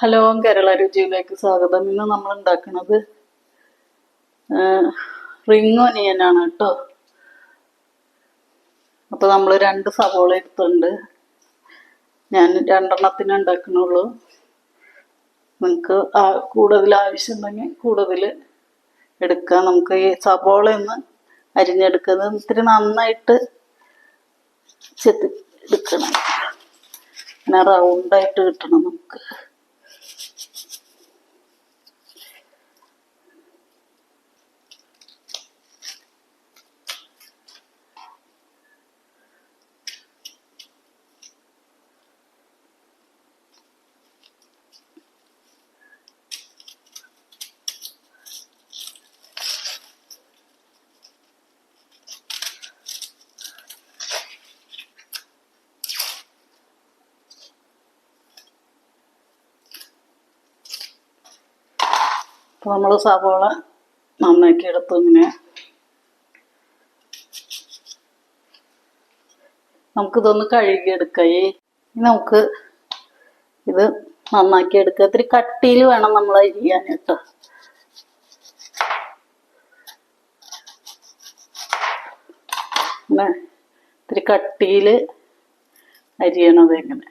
Hello Kerala രുചിയിലേക്ക് സ്വാഗതം. ഇന്ന് നമ്മൾ ഉണ്ടാക്കുന്നത് റിംഗ് ഒനിയനാണ് കേട്ടോ. അപ്പൊ നമ്മൾ രണ്ട് സവോള എടുത്തുണ്ട് ഞാൻ രണ്ടെണ്ണത്തിന് ഉണ്ടാക്കണുള്ളൂ നിങ്ങൾക്ക് കൂടുതൽ ആവശ്യമുണ്ടെങ്കിൽ കൂടുതൽ എടുക്കാം. നമുക്ക് ഈ സവോള ഒന്ന് അരിഞ്ഞെടുക്കുന്നത് ഇത്തിരി നന്നായിട്ട് ചെത്തി എടുക്കണം. അങ്ങനെ റൗണ്ടായിട്ട് കിട്ടണം നമുക്ക്. അപ്പോൾ നമ്മൾ സവോള നന്നാക്കി എടുത്തു ഇങ്ങനെ. നമുക്കിതൊന്ന് കഴുകിയെടുക്കാം. ഈ നമുക്ക് ഇത് നന്നാക്കി എടുക്കുക ഇത്തിരി കട്ടിയിൽ വേണം നമ്മൾ അരിയാൻ കേട്ടോ. ഇത്തിരി കട്ടിയിൽ അരിയണത് എങ്ങനെ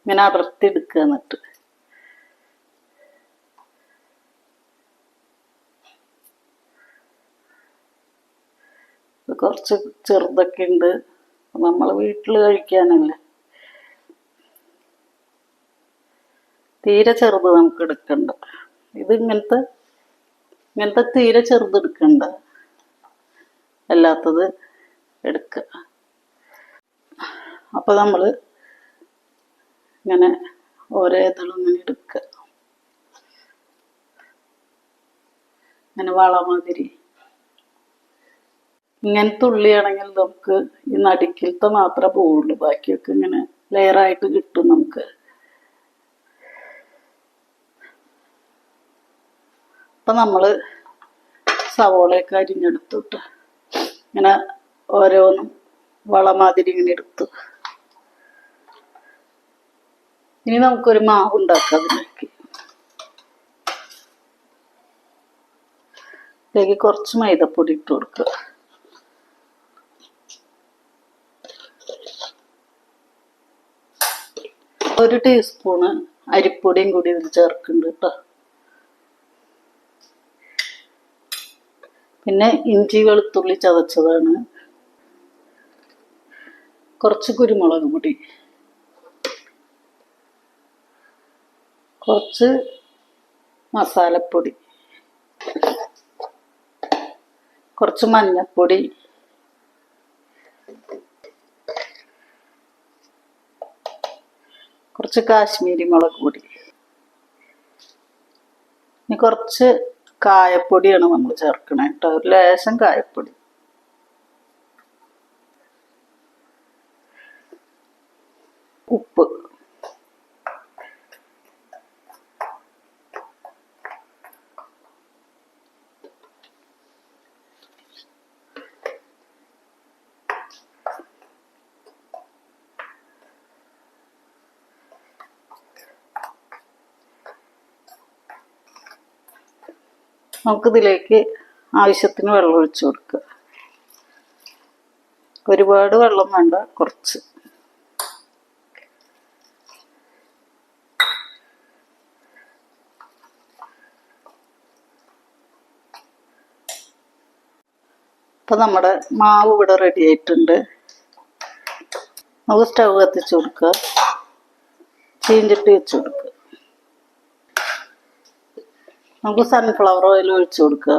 ഇങ്ങനെ അടർത്തി എടുക്കുക എന്നിട്ട്. കുറച്ച് ചെറുതൊക്കെ ഉണ്ട്. നമ്മൾ വീട്ടിൽ കഴിക്കാനല്ലേ. തീരെ ചെറുത് നമുക്ക് എടുക്കണ്ട. ഇത് ഇങ്ങനത്തെ ഇങ്ങനത്തെ തീരെ ചെറുത് എടുക്കണ്ട. അല്ലാത്തത് എടുക്കുക അപ്പൊ നമ്മൾ ഇങ്ങനെ ഓരോ ഇങ്ങനെ എടുക്കുക ഇങ്ങനെ വളമാതിരി ഇങ്ങനത്തെ ഉള്ളിയാണെങ്കിൽ നമുക്ക് ഈ നടുക്കിലത്തെ മാത്രമേ പോവുള്ളൂ. ബാക്കിയൊക്കെ ഇങ്ങനെ ലെയറായിട്ട് കിട്ടും നമുക്ക്. അപ്പൊ നമ്മൾ സവോളയൊക്കെ അരിഞ്ഞെടുത്തിട്ട് ഇങ്ങനെ ഓരോന്നും വളമാതിരി ഇങ്ങനെ എടുത്തു. ഇനി നമുക്കൊരു മാവ് ഉണ്ടാക്കാം അതിലേക്ക്. ഇതിലേക്ക് കുറച്ച് മൈദപ്പൊടി ഇട്ട് കൊടുക്കുക. ഒരു ടീസ്പൂണ് അരിപ്പൊടിയും കൂടി ഇതിൽ ചേർക്കുന്നുണ്ട് കേട്ടോ പിന്നെ ഇഞ്ചി വെളുത്തുള്ളി ചതച്ചതാണ്. കുറച്ച് കുരുമുളക് പൊടി. കുറച്ച് മസാലപ്പൊടി. കുറച്ച് മഞ്ഞൾപ്പൊടി കുറച്ച് കാശ്മീരി മുളക് പൊടി. ഇനി കുറച്ച് കായപ്പൊടിയാണ് നമ്മൾ ചേർക്കണേ കേട്ടോ. ഒരു ലേശം കായപ്പൊടി. ഉപ്പ്. നമുക്കിതിലേക്ക് ആവശ്യത്തിന് വെള്ളം ഒഴിച്ചു കൊടുക്കുക. ഒരുപാട് വെള്ളം വേണ്ട കുറച്ച്. ഇപ്പൊ നമ്മുടെ മാവ് ഇവിടെ റെഡി ആയിട്ടുണ്ട്. നമുക്ക് സ്റ്റവ് കത്തിച്ചു കൊടുക്കുക. ചീഞ്ചട്ടി വെച്ച് കൊടുക്കുക. നമുക്ക് സൺഫ്ലവർ ഓയിൽ ഒഴിച്ചു കൊടുക്കുക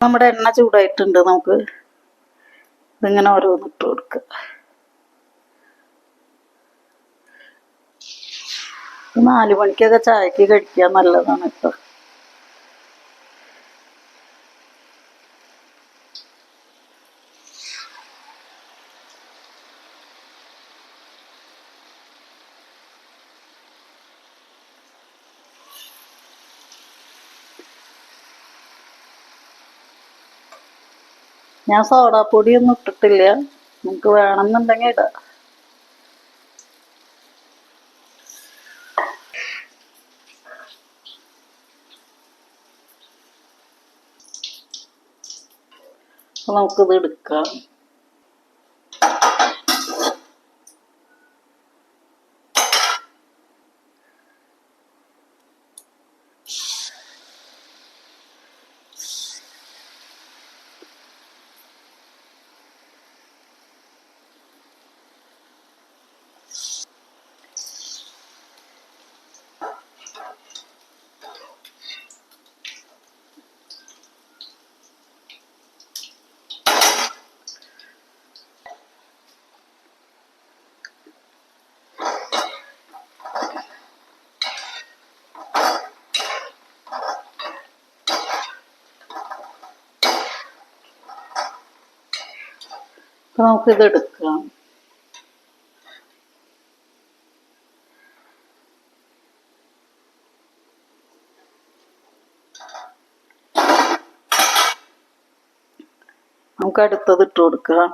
നമ്മുടെ എണ്ണ ചൂടായിട്ടുണ്ട് നമുക്ക്. ഇതിങ്ങനെ ഓരോന്ന് ഇട്ട് കൊടുക്കുക നാല് മണിക്കൊക്കെ ചായക്ക് കഴിക്കാൻ നല്ലതാണ് കേട്ടോ. ഞാൻ സോഡാ പൊടിയൊന്നും ഇട്ടിട്ടില്ല. നമുക്ക് വേണമെന്നുണ്ടെങ്കിൽ ഇടാം. നമുക്കിത് എടുക്കാം. അപ്പൊ നമുക്കിത് എടുക്കാം നമുക്ക് അടുത്തത് ഇട്ട് കൊടുക്കാം.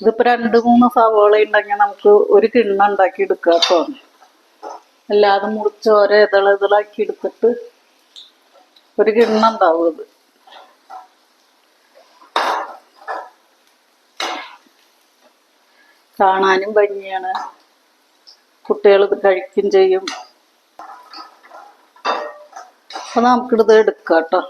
ഇതിപ്പോ രണ്ട് മൂന്ന് സവോള ഉണ്ടെങ്കിൽ നമുക്ക് ഒരു കിണ്ണ ഉണ്ടാക്കി എടുക്കാം കേട്ടോ അല്ലാതെ മുറിച്ച് ഓരോ ഇതള ഇതളാക്കി എടുത്തിട്ട് ഒരു കിണ്ണ ഉണ്ടാവും ഇത് കാണാനും ഭംഗിയാണ്. കുട്ടികൾ ഇത് കഴിക്കും ചെയ്യും. അപ്പൊ നമുക്കിത് എടുക്കാം കേട്ടോ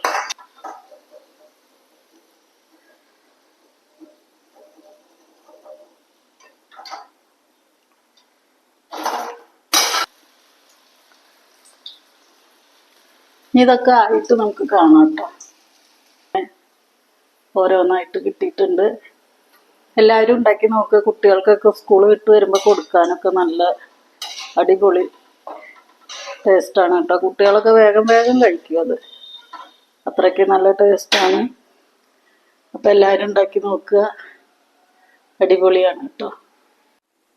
ഇതൊക്കെ ആയിട്ട് നമുക്ക് കാണാം കേട്ടോ ഓരോന്നായിട്ട് കിട്ടിയിട്ടുണ്ട്. എല്ലാവരും ഉണ്ടാക്കി നോക്കുക കുട്ടികൾക്കൊക്കെ സ്കൂൾ വിട്ട് വരുമ്പോൾ കൊടുക്കാനൊക്കെ നല്ല അടിപൊളി ടേസ്റ്റാണ് കേട്ടോ കുട്ടികളൊക്കെ വേഗം വേഗം കഴിക്കും അത്. അത്രയ്ക്ക് നല്ല ടേസ്റ്റാണ് അപ്പം എല്ലാവരും ഉണ്ടാക്കി നോക്കുക. അടിപൊളിയാണ് കേട്ടോ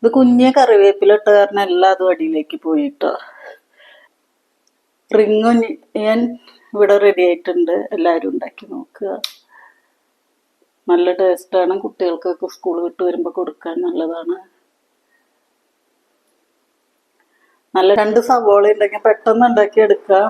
ഇത് കുഞ്ഞ് കറിവേപ്പിലിട്ട് കാരണം എല്ലാ അതും അടിയിലേക്ക് പോയി കേട്ടോ റിങ്ങും ഞാൻ ഇവിടെ റെഡി ആയിട്ടുണ്ട്. എല്ലാവരും ഉണ്ടാക്കി നോക്കുക. നല്ല ടേസ്റ്റാണ് കുട്ടികൾക്കൊക്കെ സ്കൂൾ വിട്ട് വരുമ്പോൾ കൊടുക്കാൻ നല്ലതാണ്. നല്ല രണ്ട് സവോള ഉണ്ടെങ്കിൽ പെട്ടെന്ന് ഉണ്ടാക്കി എടുക്കാം.